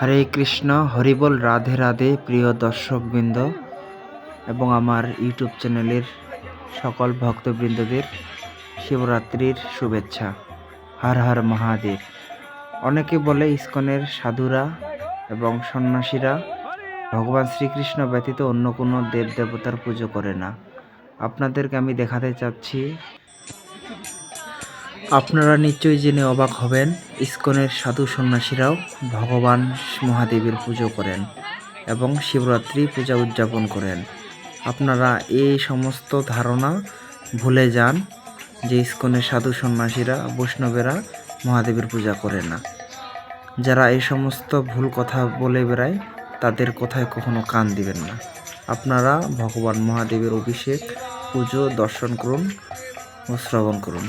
হরে কৃষ্ণ হরিবল রাধে রাধে প্রিয় দর্শকবৃন্দ এবং আমার ইউটিউব চ্যানেলের সকল ভক্তবৃন্দদের শিবরাত্রির শুভেচ্ছা। হর হর মহাদেব। অনেকে বলে ইস্কনের সাধুরা এবং সন্ন্যাসীরা ভগবান শ্রীকৃষ্ণ ব্যতীত অন্য কোনো দেব দেবতার পুজো করে না। আপনাদেরকে আমি দেখাতে চাচ্ছি আপনারা নিশ্চয়ই জেনে অবাক হবেন, ইস্কনের সাধু সন্ন্যাসীরাও ভগবান মহাদেবের পুজো করেন এবং শিবরাত্রি পূজা উদযাপন করেন। আপনারা এই সমস্ত ধারণা ভুলে যান যে ইস্কনের সাধু সন্ন্যাসীরা, বৈষ্ণবেরা মহাদেবের পূজা করে না। যারা এই সমস্ত ভুল কথা বলে বেড়ায়, তাদের কথায় কখনো কান দিবেন না। আপনারা ভগবান মহাদেবের অভিষেক, পুজো, দর্শন করুন ও শ্রবণ করুন।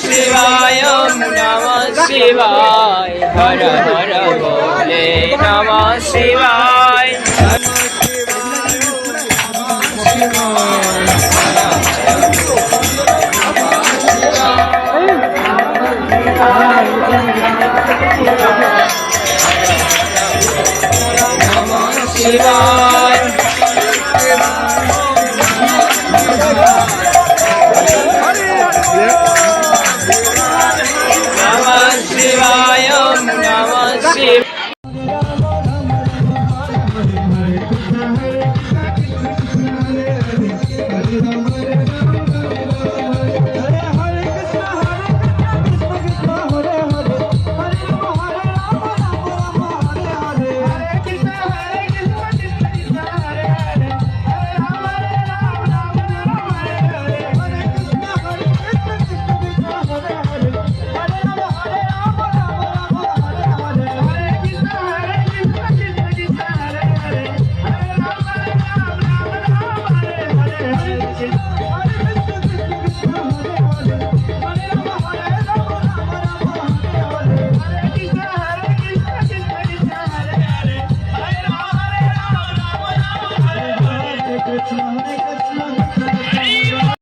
शिवाय नमः शिवाय हर हर भोले नमः शिवाय 시간